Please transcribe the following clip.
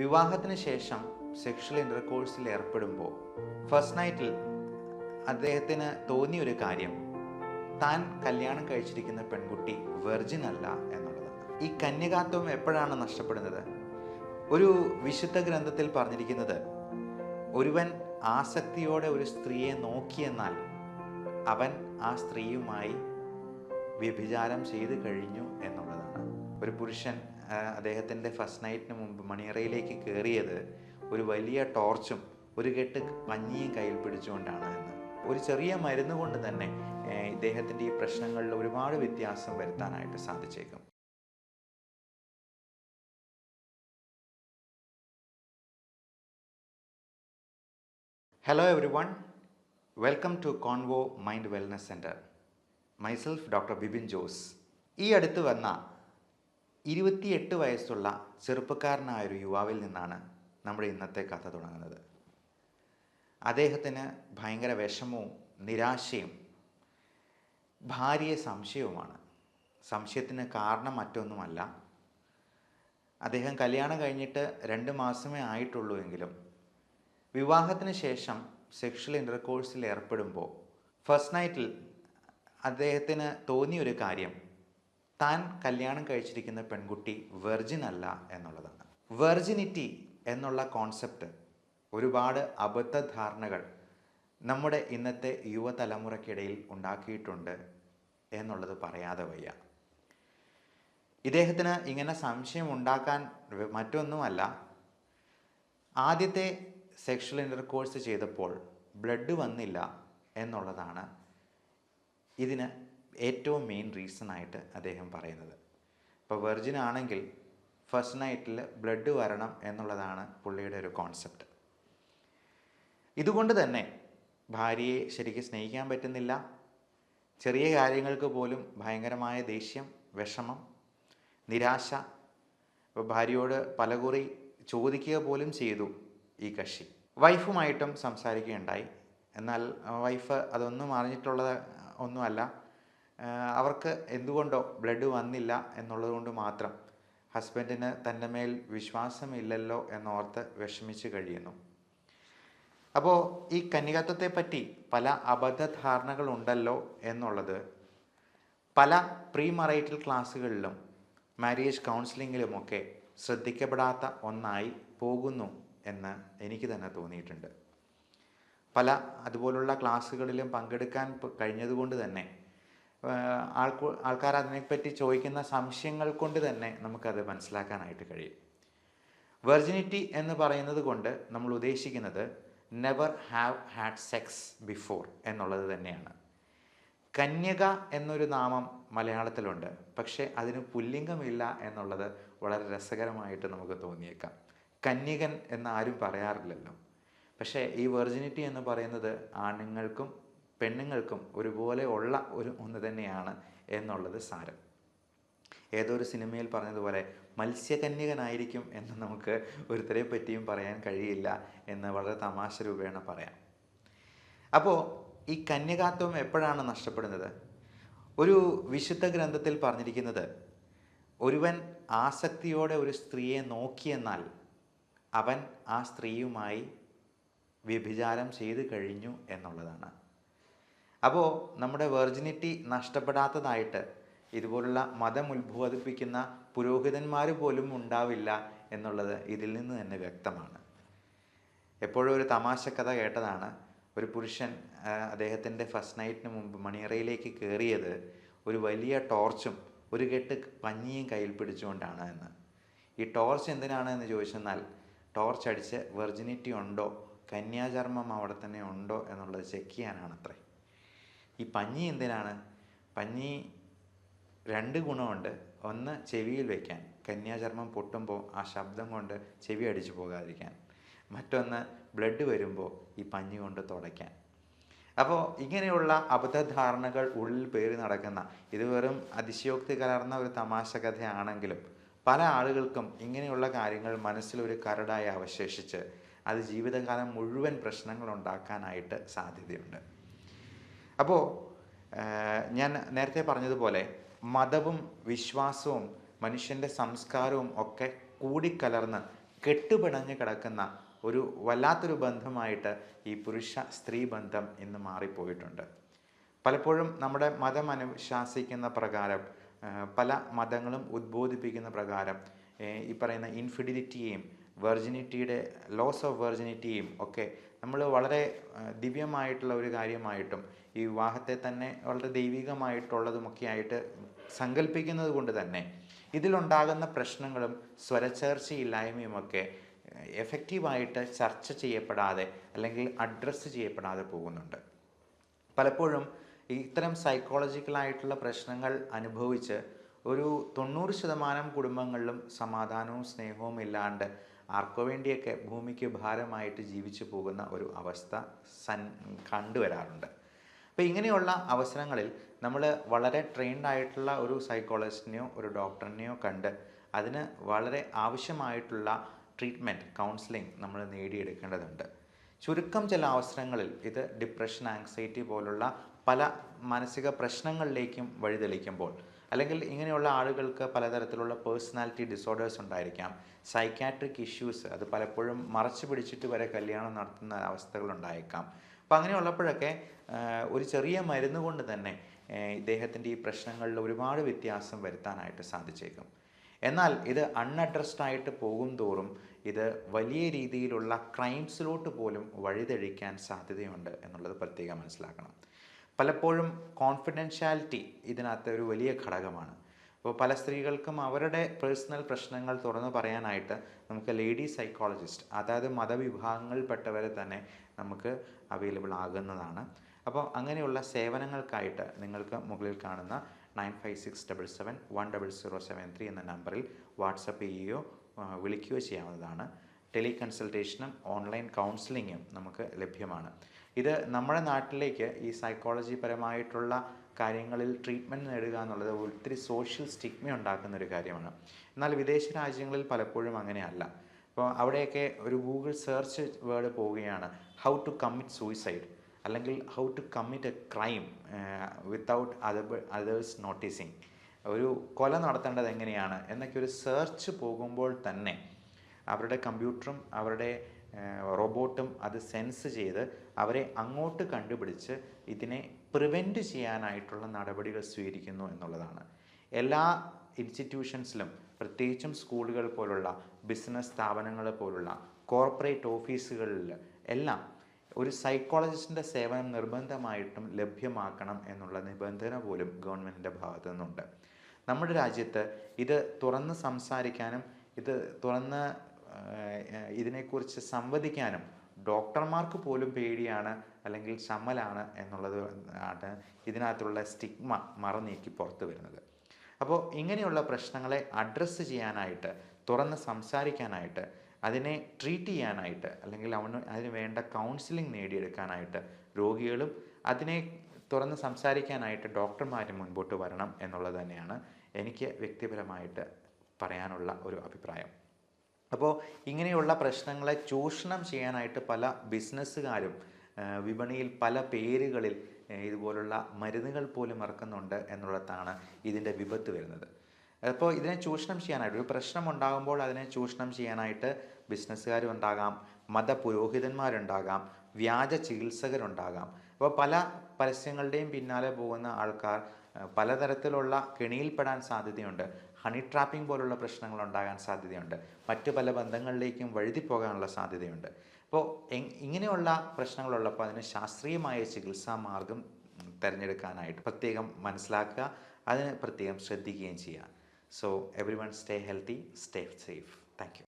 വിവാഹത്തിന് ശേഷം സെക്ഷൽ ഇന്റർകോഴ്സിൽ ഏർപ്പെടുമ്പോൾ ഫസ്റ്റ് നൈറ്റിൽ അദ്ദേഹത്തിന് തോന്നിയ ഒരു കാര്യം താൻ കല്യാണം കഴിച്ചിരിക്കുന്ന പെൺകുട്ടി വെർജിൻ അല്ല എന്നുള്ളതാണ് ഈ കന്യകാത്വം എപ്പോഴാണ് നഷ്ടപ്പെടുന്നത്? ഒരു വിശുദ്ധ ഗ്രന്ഥത്തിൽ പറഞ്ഞിരിക്കുന്നത് ഒരുവൻ ആസക്തിയോടെ ഒരു സ്ത്രീയെ നോക്കിയെന്നാൽ അവൻ ആ സ്ത്രീയുമായി വ്യഭിചാരം ചെയ്തു കഴിഞ്ഞു എന്നുള്ളതാണ്. ഒരു പുരുഷൻ അദ്ദേഹത്തിന്റെ ഫസ്റ്റ് നൈറ്റിന് മുമ്പ് മണിയറയിലേക്ക് കയറിയത് ഒരു വലിയ ടോർച്ചും ഒരു കെട്ട് പഞ്ഞിയും കയ്യിൽ പിടിച്ചുകൊണ്ടാണ് എന്ന്. ഒരു ചെറിയ മരുന്ന് കൊണ്ട് തന്നെ ഇദ്ദേഹത്തിന്റെ ഈ പ്രശ്നങ്ങളിൽ ഒരുപാട് വ്യത്യാസം വരുത്താനായിട്ട് സാധിച്ചേക്കും. Hello everyone welcome to convo mind wellness centre myself doctor Bibin Jose ഈ അടുത്ത് വന്ന ഇരുപത്തിയെട്ട് വയസ്സുള്ള ചെറുപ്പക്കാരനായ ഒരു യുവാവിൽ നിന്നാണ് നമ്മുടെ ഇന്നത്തെ കഥ തുടങ്ങുന്നത്. അദ്ദേഹത്തിന് ഭയങ്കര വിഷമവും നിരാശയും ഭാര്യയെ സംശയവുമാണ്. സംശയത്തിന് കാരണം മറ്റൊന്നുമല്ല. അദ്ദേഹം കല്യാണം കഴിഞ്ഞിട്ട് രണ്ട് മാസമേ ആയിട്ടുള്ളൂ എങ്കിലും വിവാഹത്തിന് ശേഷം സെക്ഷൽ ഇന്റർകോഴ്സിൽ ഏർപ്പെടുമ്പോൾ ഫസ്റ്റ് നൈറ്റിൽ അദ്ദേഹത്തിന് തോന്നിയൊരു കാര്യം താൻ കല്യാണം കഴിച്ചിരിക്കുന്ന പെൺകുട്ടി വെർജിൻ അല്ല എന്നുള്ളതാണ്. വെർജിനിറ്റി എന്നുള്ള കോൺസെപ്റ്റ് ഒരുപാട് അബദ്ധധാരണകൾ നമ്മുടെ ഇന്നത്തെ യുവതലമുറയ്ക്കിടയിൽ ഉണ്ടാക്കിയിട്ടുണ്ട് എന്നുള്ളത് പറയാതെ വയ്യ. ഇദ്ദേഹത്തിന് ഇങ്ങനെ സംശയം ഉണ്ടാക്കാൻ മറ്റൊന്നുമല്ല. ആദ്യത്തെ സെക്ഷൽ ഇന്റർകോഴ്സ് ചെയ്തപ്പോൾ ബ്ലഡ് വന്നില്ല എന്നുള്ളതാണ് ഇതിന് ഏറ്റവും മെയിൻ റീസൺ ആയിട്ട് അദ്ദേഹം പറയുന്നത്. ഇപ്പോൾ വെർജിൻ ആണെങ്കിൽ ഫസ്റ്റ് നൈറ്റിൽ ബ്ലഡ് വരണം എന്നുള്ളതാണ് പുള്ളിയുടെ ഒരു കോൺസെപ്റ്റ് ഇതുകൊണ്ട് തന്നെ ഭാര്യയെ ശരിക്കും സ്നേഹിക്കാൻ പറ്റുന്നില്ല. ചെറിയ കാര്യങ്ങൾക്ക് പോലും ഭയങ്കരമായ ദേഷ്യം വിഷമം നിരാശ. ഭാര്യയോട് പലകുറി ചോദിക്കുക പോലും ചെയ്തു ഈ കക്ഷി. വൈഫുമായിട്ടും സംസാരിക്കുകയുണ്ടായി. എന്നാൽ വൈഫ് അതൊന്നും അറിഞ്ഞിട്ടുള്ളത് ഒന്നുമല്ല. അവർക്ക് എന്തുകൊണ്ടോ ബ്ലഡ് വന്നില്ല എന്നുള്ളത് കൊണ്ട് മാത്രം ഹസ്ബൻഡിന് തന്റെ മേൽ വിശ്വാസമില്ലല്ലോ എന്നോർത്ത് വിഷമിച്ച് കഴിയുന്നു. അപ്പോൾ ഈ കന്യകത്വത്തെ പറ്റി പല അബദ്ധധാരണകളുണ്ടല്ലോ എന്നുള്ളത് പല പ്രീ മറൈറ്റൽ ക്ലാസ്സുകളിലും മാരേജ് കൗൺസിലിങ്ങിലുമൊക്കെ ശ്രദ്ധിക്കപ്പെടാത്ത ഒന്നായി പോകുന്നു എന്ന് എനിക്ക് തന്നെ തോന്നിയിട്ടുണ്ട്. പല അതുപോലുള്ള ക്ലാസ്സുകളിലും പങ്കെടുക്കാൻ കഴിഞ്ഞതുകൊണ്ട് തന്നെ ആൾക്കു ആൾക്കാർ അതിനെപ്പറ്റി ചോദിക്കുന്ന സംശയങ്ങൾ കൊണ്ട് തന്നെ നമുക്കത് മനസ്സിലാക്കാനായിട്ട് കഴിയും. വെർജിനിറ്റി എന്ന് പറയുന്നത് കൊണ്ട് നമ്മൾ ഉദ്ദേശിക്കുന്നത് never have had sex before എന്നുള്ളത് തന്നെയാണ്. കന്യക എന്നൊരു നാമം മലയാളത്തിലുണ്ട്. പക്ഷേ അതിന് പുല്ലിംഗമില്ല എന്നുള്ളത് വളരെ രസകരമായിട്ട് നമുക്ക് തോന്നിയേക്കാം. കന്യകൻ എന്ന് ആരും പറയാറില്ലല്ലോ. പക്ഷേ ഈ വെർജിനിറ്റി എന്ന് പറയുന്നത് ആണുങ്ങൾക്കും പെണ്ണുങ്ങൾക്കും ഒരുപോലെ ഉള്ള ഒരു ഒന്ന് തന്നെയാണ് എന്നുള്ളത് സാരം. ഏതൊരു സിനിമയിൽ പറഞ്ഞതുപോലെ മത്സ്യകന്യകനായിരിക്കും എന്ന് നമുക്ക് ഒരുത്തരെ പറ്റിയും പറയാൻ കഴിയില്ല എന്ന് വളരെ തമാശ രൂപേണ പറയാം. അപ്പോൾ ഈ കന്യകാത്വം എപ്പോഴാണ് നഷ്ടപ്പെടുന്നത്? ഒരു വിശുദ്ധ ഗ്രന്ഥത്തിൽ പറഞ്ഞിരിക്കുന്നത് ഒരുവൻ ആസക്തിയോടെ ഒരു സ്ത്രീയെ നോക്കിയെന്നാൽ അവൻ ആ സ്ത്രീയുമായി വ്യഭിചാരം ചെയ്തു കഴിഞ്ഞു എന്നുള്ളതാണ്. അപ്പോൾ നമ്മുടെ വെർജിനിറ്റി നഷ്ടപ്പെടാത്തതായിട്ട് ഇതുപോലുള്ള മതം ഉത്ബോധിപ്പിക്കുന്ന പുരോഹിതന്മാർ പോലും ഉണ്ടാവില്ല എന്നുള്ളത് ഇതിൽ നിന്ന് തന്നെ വ്യക്തമാണ്. എപ്പോഴും ഒരു തമാശ കഥ കേട്ടതാണ്. ഒരു പുരുഷൻ അദ്ദേഹത്തിന്റെ ഫസ്റ്റ് നൈറ്റിന് മുമ്പ് മണിയറയിലേക്ക് കയറിയത് ഒരു വലിയ ടോർച്ചും ഒരു കെട്ട് പഞ്ഞിയും കയ്യിൽ പിടിച്ചുകൊണ്ടാണ് എന്ന്. ഈ ടോർച്ച് എന്തിനാണ് എന്ന് ചോദിച്ചെന്നാൽ ടോർച്ച് അടിച്ച് വെർജിനിറ്റി ഉണ്ടോ കന്യാചർമ്മം അവിടെ തന്നെ ഉണ്ടോ എന്നുള്ളത് ചെക്ക് ചെയ്യാനാണത്രേ. ഈ പഞ്ഞി എന്തിനാണ്? പഞ്ഞി രണ്ട് ഗുണമുണ്ട്. ഒന്ന് ചെവിയിൽ വയ്ക്കാൻ കന്യാചർമ്മം പൊട്ടുമ്പോൾ ആ ശബ്ദം കൊണ്ട് ചെവി അടിച്ചു പോകാതിരിക്കാൻ. മറ്റൊന്ന് ബ്ലഡ് വരുമ്പോൾ ഈ പഞ്ഞി കൊണ്ട് തുടയ്ക്കാൻ. അപ്പോൾ ഇങ്ങനെയുള്ള അബദ്ധധാരണകൾ ഉള്ളിൽ പേറി നടക്കുന്ന ഇത് വെറും അതിശയോക്തി കലർന്ന ഒരു തമാശ കഥയാണെങ്കിലും പല ആളുകൾക്കും ഇങ്ങനെയുള്ള കാര്യങ്ങൾ മനസ്സിലൊരു കരടായി അവശേഷിച്ച് അത് ജീവിതകാലം മുഴുവൻ പ്രശ്നങ്ങൾ ഉണ്ടാക്കാനായിട്ട് സാധ്യതയുണ്ട്. അപ്പോൾ ഞാൻ നേരത്തെ പറഞ്ഞതുപോലെ മതവും വിശ്വാസവും മനുഷ്യന്റെ സംസ്കാരവും ഒക്കെ കൂടിക്കലർന്ന് കെട്ടുപിണഞ്ഞ് കിടക്കുന്ന ഒരു വല്ലാത്തൊരു ബന്ധമായിട്ട് ഈ പുരുഷ സ്ത്രീ ബന്ധം ഇന്ന് മാറിപ്പോയിട്ടുണ്ട്. പലപ്പോഴും നമ്മുടെ മതം അനുശാസിക്കുന്ന പ്രകാരം പല മതങ്ങളും ഉദ്ബോധിപ്പിക്കുന്ന പ്രകാരം ഈ പറയുന്ന ഇൻഫിഡിലിറ്റിയെയും വെർജിനിറ്റിയുടെ ലോസ് ഓഫ് വെർജിനിറ്റിയും ഒക്കെ നമ്മൾ വളരെ ദിവ്യമായിട്ടുള്ള ഒരു കാര്യമായിട്ടും ഈ വിവാഹത്തെ തന്നെ വളരെ ദൈവികമായിട്ടുള്ളതുമൊക്കെ ആയിട്ട് സങ്കല്പിക്കുന്നത് കൊണ്ട് തന്നെ ഇതിലുണ്ടാകുന്ന പ്രശ്നങ്ങളും സ്വരച്ചേർച്ചയില്ലായ്മയുമൊക്കെ എഫക്റ്റീവായിട്ട് ചർച്ച ചെയ്യപ്പെടാതെ അല്ലെങ്കിൽ അഡ്രസ്സ് ചെയ്യപ്പെടാതെ പോകുന്നുണ്ട്. പലപ്പോഴും ഇത്തരം സൈക്കോളജിക്കലായിട്ടുള്ള പ്രശ്നങ്ങൾ അനുഭവിച്ച് ഒരു തൊണ്ണൂറ് ശതമാനം കുടുംബങ്ങളിലും സമാധാനവും സ്നേഹവും ഇല്ലാണ്ട് ആർക്കോ വേണ്ടിയൊക്കെ ഭൂമിക്ക് ഭാരമായിട്ട് ജീവിച്ചു പോകുന്ന ഒരു അവസ്ഥ സൻ കണ്ടുവരാറുണ്ട്. അപ്പോൾ ഇങ്ങനെയുള്ള അവസരങ്ങളിൽ നമ്മൾ വളരെ ട്രെയിൻഡ് ആയിട്ടുള്ള ഒരു സൈക്കോളജിസ്റ്റിനെയോ ഒരു ഡോക്ടറിനെയോ കണ്ട് അതിന് വളരെ ആവശ്യമായിട്ടുള്ള ട്രീറ്റ്മെന്റ് കൗൺസിലിംഗ് നമ്മൾ നേടിയെടുക്കേണ്ടതുണ്ട്. ചുരുക്കം ചില അവസരങ്ങളിൽ ഇത് ഡിപ്രഷൻ ആങ്സൈറ്റി പോലുള്ള പല മാനസിക പ്രശ്നങ്ങളിലേക്കും വഴിതെളിക്കുമ്പോൾ അല്ലെങ്കിൽ ഇങ്ങനെയുള്ള ആളുകൾക്ക് പലതരത്തിലുള്ള പേഴ്സണാലിറ്റി ഡിസോർഡേഴ്സ് ഉണ്ടായിരിക്കാം. സൈക്കാട്രിക് ഇഷ്യൂസ് അത് പലപ്പോഴും മറച്ചു പിടിച്ചിട്ട് വരെ കല്യാണം നടത്തുന്ന അവസ്ഥകൾ ഉണ്ടായേക്കാം അപ്പം അങ്ങനെയുള്ളപ്പോഴൊക്കെ ഒരു ചെറിയ മരുന്ന് കൊണ്ട് തന്നെ ഇദ്ദേഹത്തിന്റെ ഈ പ്രശ്നങ്ങളിൽ ഒരുപാട് വ്യത്യാസം വരുത്താനായിട്ട് സാധിച്ചേക്കും. എന്നാൽ ഇത് അൺഅഡ്രസ്ഡ് ആയിട്ട് പോകും തോറും ഇത് വലിയ രീതിയിലുള്ള ക്രൈംസിലോട്ട് പോലും വഴിതെളിക്കാൻ സാധ്യതയുണ്ട് എന്നുള്ളത് പ്രത്യേകം മനസ്സിലാക്കണം. പലപ്പോഴും കോൺഫിഡൻഷ്യാലിറ്റി ഇതിനകത്ത് ഒരു വലിയ ഘടകമാണ്. അപ്പോൾ പല സ്ത്രീകൾക്കും അവരുടെ പേഴ്സണൽ പ്രശ്നങ്ങൾ തുറന്നു പറയാനായിട്ട് നമുക്ക് ലേഡി സൈക്കോളജിസ്റ്റ് അതായത് മതവിഭാഗങ്ങളിൽപ്പെട്ടവരെ തന്നെ നമുക്ക് അവൈലബിൾ ആകുന്നതാണ്. അപ്പോൾ അങ്ങനെയുള്ള സേവനങ്ങൾക്കായിട്ട് നിങ്ങൾക്ക് മുകളിൽ കാണുന്ന nine five six double seven one double zero seven three എന്ന നമ്പറിൽ വാട്സപ്പ് ചെയ്യുകയോ വിളിക്കുകയോ ചെയ്യാവുന്നതാണ്. ടെലി കൺസൾട്ടേഷനും ഓൺലൈൻ കൗൺസിലിങ്ങും നമുക്ക് ലഭ്യമാണ്. ഇത് നമ്മുടെ നാട്ടിലേക്ക് ഈ സൈക്കോളജി പരമായിട്ടുള്ള കാര്യങ്ങളിൽ ട്രീറ്റ്മെന്റ് നേടുക എന്നുള്ളത് ഒത്തിരി സോഷ്യൽ സ്റ്റിഗ്മ ഉണ്ടാക്കുന്ന ഒരു കാര്യമാണ്. എന്നാൽ വിദേശ രാജ്യങ്ങളിൽ പലപ്പോഴും അങ്ങനെയല്ല. അപ്പോൾ അവിടെയൊക്കെ ഒരു ഗൂഗിൾ സെർച്ച് വേർഡ് പോവുകയാണ് ഹൗ ടു കമ്മിറ്റ് സൂയിസൈഡ് അല്ലെങ്കിൽ how to commit a crime without other others noticing. ഒരു കൊല നടത്തേണ്ടത് എങ്ങനെയാണ് എന്നൊക്കെ ഒരു സെർച്ച് പോകുമ്പോൾ തന്നെ അവരുടെ കമ്പ്യൂട്ടറും അവരുടെ റോബോട്ടും അത് സെൻസ് ചെയ്ത് അവരെ അങ്ങോട്ട് കണ്ടുപിടിച്ച് ഇതിനെ പ്രിവെന്റ് ചെയ്യാനായിട്ടുള്ള നടപടികൾ സ്വീകരിക്കുന്നു എന്നുള്ളതാണ്. എല്ലാ ഇൻസ്റ്റിറ്റ്യൂഷൻസിലും പ്രത്യേകിച്ചും സ്കൂളുകൾ പോലുള്ള ബിസിനസ് സ്ഥാപനങ്ങൾ പോലുള്ള കോർപ്പറേറ്റ് ഓഫീസുകളിൽ എല്ലാം ഒരു സൈക്കോളജിസ്റ്റിന്റെ സേവനം നിർബന്ധമായിട്ടും ലഭ്യമാക്കണം എന്നുള്ള നിബന്ധന പോലും ഗവൺമെന്റിന്റെ ഭാഗത്തു നിന്നുണ്ട്. നമ്മുടെ രാജ്യത്ത് ഇത് തുറന്ന് സംസാരിക്കാനും ഇത് തുറന്ന് ഇതിനെക്കുറിച്ച് സംവദിക്കാനും ഡോക്ടർമാർക്ക് പോലും പേടിയാണ് അല്ലെങ്കിൽ ചമ്മലാണ് എന്നുള്ളത് ആണ് ഇതിനകത്തുള്ള സ്റ്റിഗ്മ മറനീക്കി പുറത്തു വരുന്നത്. അപ്പോൾ ഇങ്ങനെയുള്ള പ്രശ്നങ്ങളെ അഡ്രസ്സ് ചെയ്യാനായിട്ട് തുറന്ന് സംസാരിക്കാനായിട്ട് അതിനെ ട്രീറ്റ് ചെയ്യാനായിട്ട് അല്ലെങ്കിൽ അവന് അതിന് വേണ്ട കൗൺസിലിംഗ് നേടിയെടുക്കാനായിട്ട് രോഗികളും അതിനെ തുറന്ന് സംസാരിക്കാനായിട്ട് ഡോക്ടർമാരും മുൻപോട്ട് വരണം എന്നുള്ളത് തന്നെയാണ് എനിക്ക് വ്യക്തിപരമായിട്ട് പറയാനുള്ള ഒരു അഭിപ്രായം. അപ്പോൾ ഇങ്ങനെയുള്ള പ്രശ്നങ്ങളെ ചൂഷണം ചെയ്യാനായിട്ട് പല ബിസിനസ്സുകാരും വിപണിയിൽ പല പേരുകളിൽ ഇതുപോലുള്ള മരുന്നുകൾ പോലും ഇറക്കുന്നുണ്ട് എന്നുള്ളതാണ് ഇതിന്റെ വിപത്ത് വരുന്നത്. അപ്പോൾ ഇതിനെ ചൂഷണം ചെയ്യാനായിട്ട് ഒരു പ്രശ്നം ഉണ്ടാകുമ്പോൾ അതിനെ ചൂഷണം ചെയ്യാനായിട്ട് ബിസിനസ്സുകാരും ഉണ്ടാകാം മതപുരോഹിതന്മാരുണ്ടാകാം വ്യാജ ചികിത്സകരുണ്ടാകാം. അപ്പോൾ പല പരസ്യങ്ങളുടെയും പിന്നാലെ പോകുന്ന ആൾക്കാർ പലതരത്തിലുള്ള കെണിയിൽപ്പെടാൻ സാധ്യതയുണ്ട്. ഹണി ട്രാപ്പിംഗ് പോലുള്ള പ്രശ്നങ്ങൾ ഉണ്ടാകാൻ സാധ്യതയുണ്ട്. മറ്റു പല ബന്ധങ്ങളിലേക്കും വഴുതി പോകാനുള്ള സാധ്യതയുണ്ട്. അപ്പോൾ ഇങ്ങനെയുള്ള പ്രശ്നങ്ങളുള്ളപ്പോൾ അതിന് ശാസ്ത്രീയമായ ചികിത്സാ മാർഗം തിരഞ്ഞെടുക്കാനായിട്ട് പ്രത്യേകം മനസ്സിലാക്കുക അതിന് പ്രത്യേകം ശ്രദ്ധിക്കുകയും ചെയ്യുക. So everyone stay healthy stay safe thank